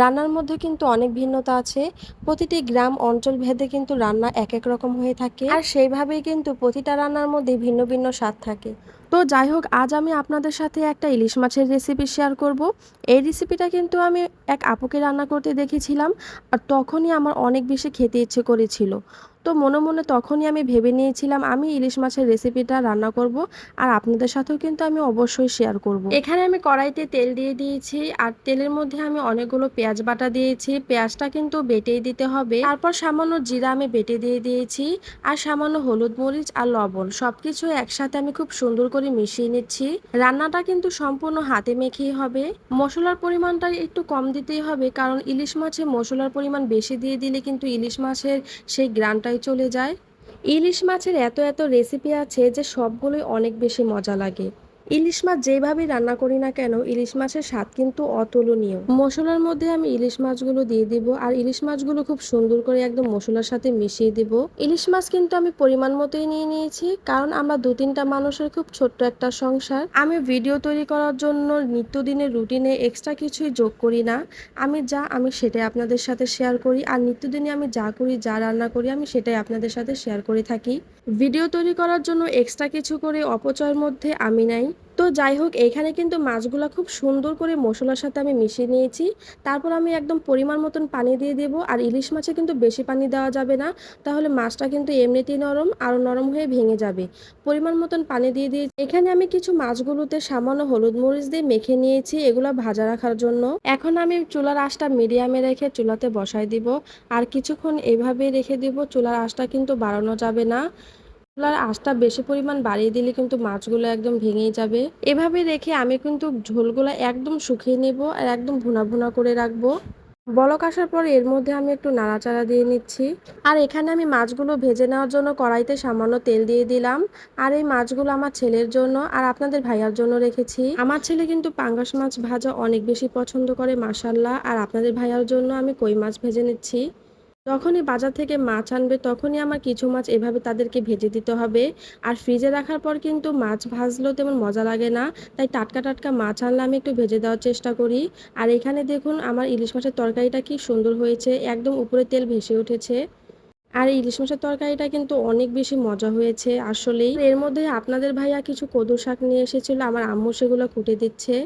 রান্নার মধ্যে কিন্তু অনেক ভিন্নতা আছে। প্রতিটি গ্রাম অঞ্চল ভেদে কিন্তু রান্না এক এক রকম হয়ে থাকে। আর সেইভাবেই কিন্তু প্রতিটা রান্নার মধ্যে ভিন্ন ভিন্ন স্বাদ থাকে। তো যাই হোক, আজ আমি আপনাদের সাথে একটা ইলিশ মাছের রেসিপি শেয়ার করব। এই রেসিপিটা কিন্তু আমি এক আপুকে রান্না করতে দেখেছিলাম আর তখনই আমার অনেক বেশি খেতে ইচ্ছে করেছিল। তো মনে মনে তখনই আমি ভেবে নিয়েছিলাম আমি ইলিশ মাছের রেসিপিটা রান্না করব আর আপনাদের সাথেও কিন্তু আমি অবশ্যই শেয়ার করব। এখানে আমি কড়াইতে তেল দিয়ে দিয়েছি আর তেলের মধ্যে আমি অনেকগুলো পেঁয়াজ বাটা দিয়েছি। পেঁয়াজটা কিন্তু বেটেই দিতে হবে। তারপর সামান্য জিরা আমি বেটে দিয়ে দিয়েছি আর সামান্য হলুদ মরিচ আর লবণ সবকিছু একসাথে আমি খুব সুন্দর করে মিশিয়ে নিচ্ছি। রান্নাটা কিন্তু সম্পূর্ণ হাতে মেখেই হবে। মশলার পরিমাণটা একটু কম দিতেই হবে, কারণ ইলিশ মাছে মশলার পরিমাণ বেশি দিয়ে দিলে কিন্তু ইলিশ মাছের সেই গ্রানটাই চলে যায়। ইলিশ মাছের এত এত রেসিপি আছে যে সবগুলোই অনেক বেশি মজা লাগে। ইলিশ মাছ যেভাবেই রান্না করি না কেন, ইলিশ মাছের স্বাদ কিন্তু অতুলনীয়। মশলার মধ্যে আমি ইলিশ মাছগুলো দিয়ে দিব, আর ইলিশ মাছগুলো খুব সুন্দর করে একদম মশলার সাথে মিশিয়ে দিব। ইলিশ মাছ কিন্তু আমি পরিমাণ মতোই নিয়ে নিয়েছি, কারণ আমরা দু তিনটা মানুষের খুব ছোট্ট একটা সংসার। আমি ভিডিও তৈরি করার জন্য নিত্যদিনের রুটিনে এক্সট্রা কিছুই যোগ করি না। আমি যা, আমি সেটাই আপনাদের সাথে শেয়ার করি, আর নিত্যদিনে আমি যা করি, যা রান্না করি, আমি সেটাই আপনাদের সাথে শেয়ার করে থাকি। ভিডিও তৈরি করার জন্য এক্সট্রা কিছু করে অপচয়ের মধ্যে আমি নাই। তো যাই হোক, এখানে কিন্তু মাছগুলো খুব সুন্দর করে মশলার সাথে আমি মিশিয়ে নিয়েছি। তারপর আমি একদম পরিমাণ মতন পানি দিয়ে দেব। আর ইলিশ মাছে কিন্তু বেশি পানি দেওয়া যাবে না। তাহলে মাছটা কিন্তু এমনিতেই নরম আরও নরম হয়ে ভেঙে যাবে। পরিমাণ মতন পানি দিয়ে দিয়ে এখানে আমি কিছু মাছগুলোতে সামান্য হলুদ মরিচ দিয়ে মেখে নিয়েছি এগুলো ভাজা রাখার জন্য। এখন আমি চুলার আঁচটা মিডিয়ামে রেখে চুলাতে বসাই দিব। আর কিছুক্ষণ এভাবেই রেখে দিব। চুলার আঁচটা কিন্তু বাড়ানো যাবে না। চুলার আঁচটা বেশি পরিমাণ বাড়িয়ে দিলে কিন্তু মাছগুলো একদম ভেঙেই যাবে। এভাবে রেখে আমি কিন্তু ঝোলগুলো একদম শুকিয়ে নেব আর একদম ভুনা ভুনা করে রাখব। বলক আসার পর এর মধ্যে আমি একটু নাড়াচাড়া দিয়ে নিচ্ছি। আর এখানে আমি মাছগুলো ভেজে নেওয়ার জন্য কড়াইতে সামান্য তেল দিয়ে দিলাম। আর এই মাছগুলো আমার ছেলের জন্য আর আপনাদের ভাইয়ার জন্য রেখেছি। আমার ছেলে কিন্তু পাঙ্গাস মাছ ভাজা অনেক বেশি পছন্দ করে মাসাল্লাহ আর আপনাদের ভাইয়ার জন্য আমি কই মাছ ভেজে নিচ্ছি। যখনই বাজার থেকে মাছ আনবে, তখনই আমার কিছু মাছ এভাবে তাদেরকে ভেজে দিতে হবে। আর ফ্রিজে রাখার পর কিন্তু মাছ ভাজলেও তেমন মজা লাগে না। তাই টাটকা টাটকা মাছ আনলে আমি একটু ভেজে দেওয়ার চেষ্টা করি। আর এখানে দেখুন, আমার ইলিশ মাছের তরকারিটা কি সুন্দর হয়েছে। একদম উপরে তেল ভেসে উঠেছে। আর ইলিশ মাছের তরকারিটা কিন্তু অনেক বেশি মজা হয়েছে, আসলেই। এর মধ্যে আপনাদের ভাইয়া কিছু কদু শাক নিয়ে এসেছিল, আমার আম্মু সেগুলো কুটে দিচ্ছে।